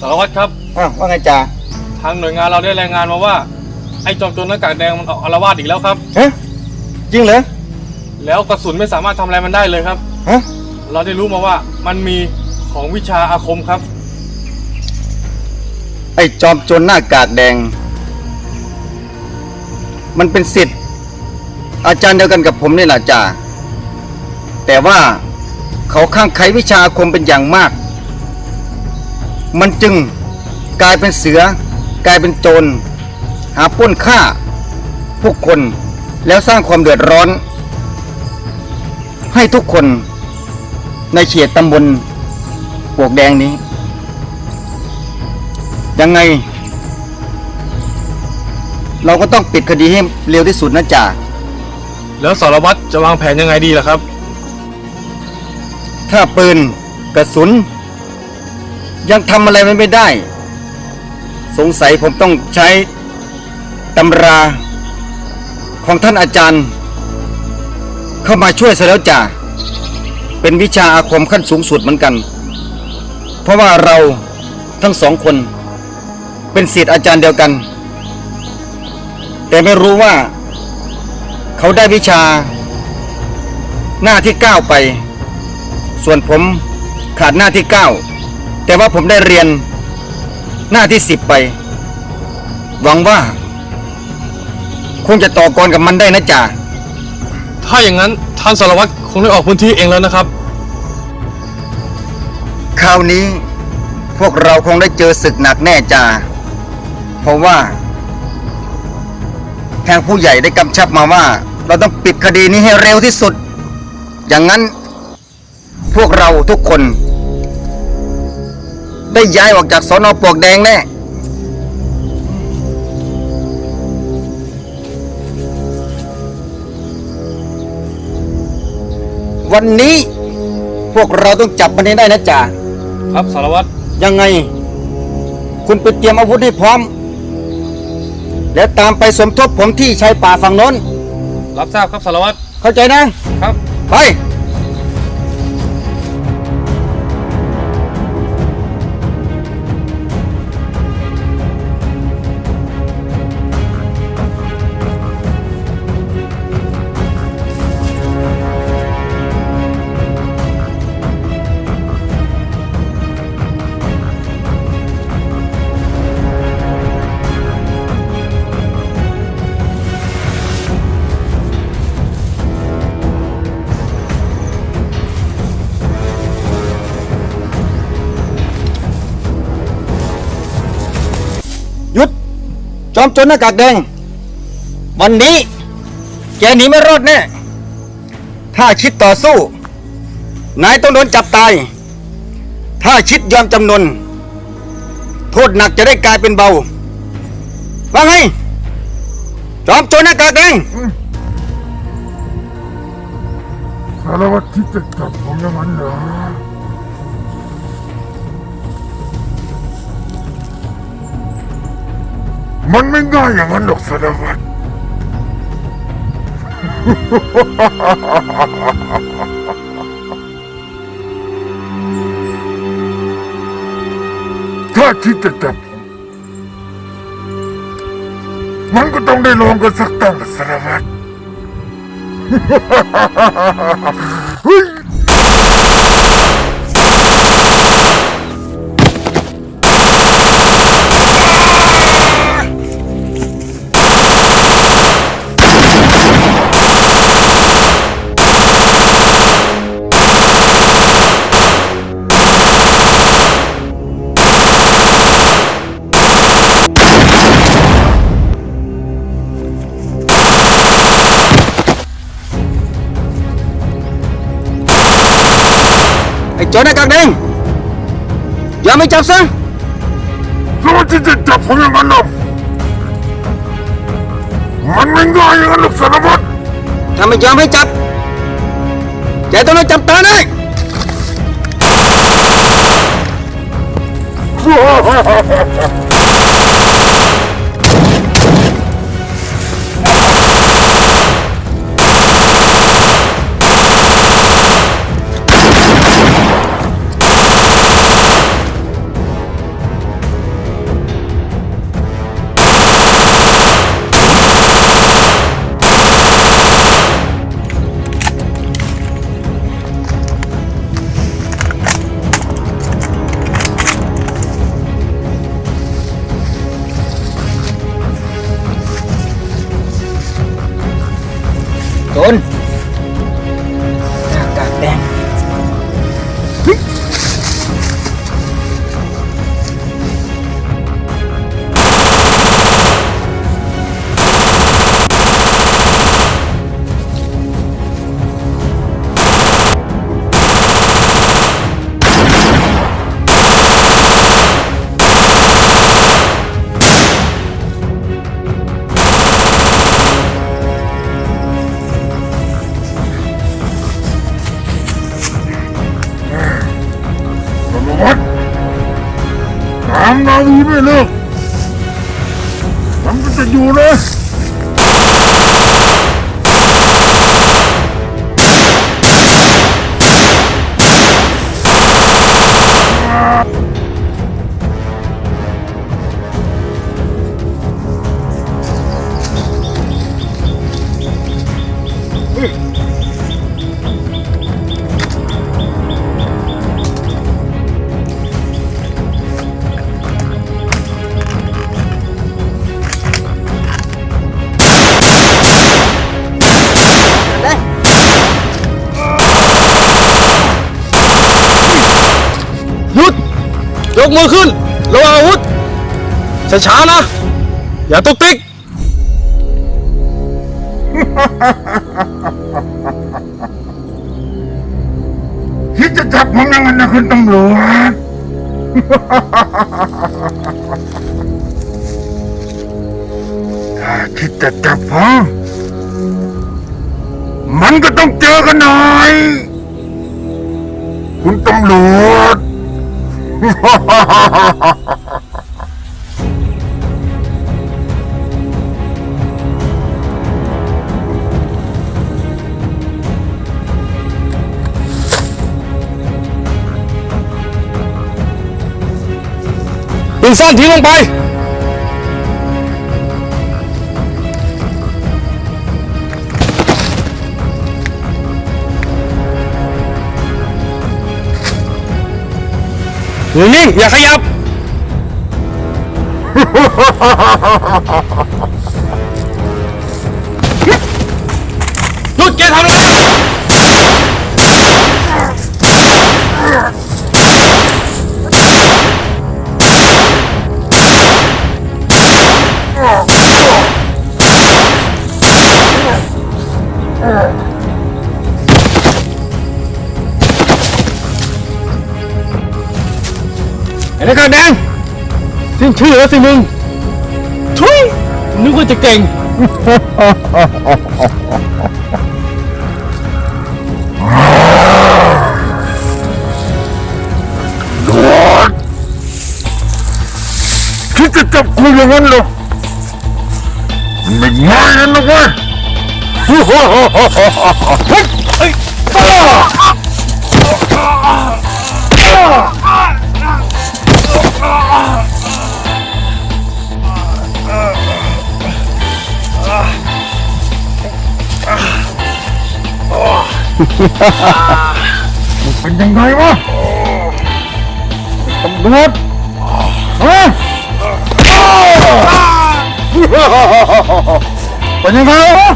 สารวัตรครับอ้าวว่าไงจ่าทางหน่วยงานเราได้รายงานมาว่า ไอ้จอมโจรหน้ากากแดงมันออกอารวาสอีกแล้วครับ ฮะจริงเหรอแล้วกระสุนไม่สามารถทำอะไรมันได้เลยครับ ฮะเราได้รู้มาว่ามันมีของวิชาอาคมครับ ไอ้จอมโจรหน้ากากแดง มันเป็นสิทธิ์อาจารย์เดียวกันกับผมนี่แหละจ่าแต่ว่าเขาข้างไขวิชาอาคมเป็นอย่างมาก มันจึงกลายเป็นเสือกลายเป็นโจรหาปล้นฆ่าผู้คนแล้วสร้างความเดือดร้อน ให้ทุกคนในเขตตำบลปลวกแดงนี้ ยังไง เราก็ต้องปิดคดีให้เร็วที่สุดนะจ่าแล้วสารวัตรจะวางแผนยังไงดีล่ะครับ ถ้าปืนกระสุน ยังทำอะไรมันไม่ได้ สงสัยผมต้องใช้ตำราของท่านอาจารย์ เข้ามาช่วยซะแล้วจ่าเป็นวิชาอาคมขั้นสูงสุดเหมือนกัน เพราะว่าเราทั้งสองคน เป็นศิษย์อาจารย์เดียวกัน แต่ไม่รู้ว่า เขาได้วิชา หน้าที่เก้าไป ส่วนผมขาดหน้าที่เก้า แต่ว่าผมได้เรียนหน้าที่สิบไป หวังว่า คงจะต่อกรกับมันได้นะจ่าถ้าอย่างนั้นท่านสารวัตรคงได้ออกพื้นที่เองแล้วนะครับ คราวนี้พวกเราคงได้เจอศึกหนักแน่จ่าเพราะว่า ทางผู้ใหญ่ได้กำชับมาว่า เราต้องปิดคดีนี้ให้เร็วที่สุด อย่างนั้นพวกเราทุกคน ได้ย้ายออกจากสอนอปลวกแดงแน่วันนี้พวกเราต้องจับมันให้ได้นะจ่าครับสารวัตรยังไง คุณไปเตรียมอาวุธให้พร้อม แล้วตามไปสมทบผมที่ชายป่าฝั่งโน้น รับทราบครับสารวัตรเข้าใจนะครับ ไป จอมจรหน้ากากแดง วันนี้ แกหนีไม่รอดแน่ ถ้าคิดต่อสู้ นายต้องโดนจับตาย ถ้าคิดยอมจำนน โทษหนักจะได้กลายเป็นเบา ว่าไง จอมจรหน้ากากแดง สารวัตรที่จะจับผมอย่างนั้นเหรอ มันไม่ง่ายอย่างนั้นหรอกสารวัตร ถ้าคิดจะจับผมมันก็ต้องได้ลองกันสักตั้งสารวัตร ไอ้โจรหน้ากากแดงอย่าไม่จับซะสารวัตรที่จะจับผมอย่างนั้นหรอกมันไม่ง่ายอย่างนั้นหรอกสารวัตรถ้าไม่ยอมให้จับแกต้องโดนจับตายแน่ส คน กมือขึ้นระวังอาวุธช้าๆนะ อย่าตุกติก คิดจะจับผมยังไงนะคุณตำรวจ ถ้าคิดจะจับผมมันก็ต้องเจอกันหน่อย คุณตำรวจ ปืนสั้นทิ้ งลงไปนิ่งอย่าขยับ หยุดแกทำอะไร ไอ้หน้ากากแดงสิ้นชื่อแล้วสิมึงทุยนึกว่าจะเก่งตำรวจคิดจะจับกูอย่างนั้นเหรอมันไม่ง่ายนะนะเว้ย เฮ้ยเฮ้ย มันเป็นยังไงวะตำรวจฮะเป็นยังไงวะ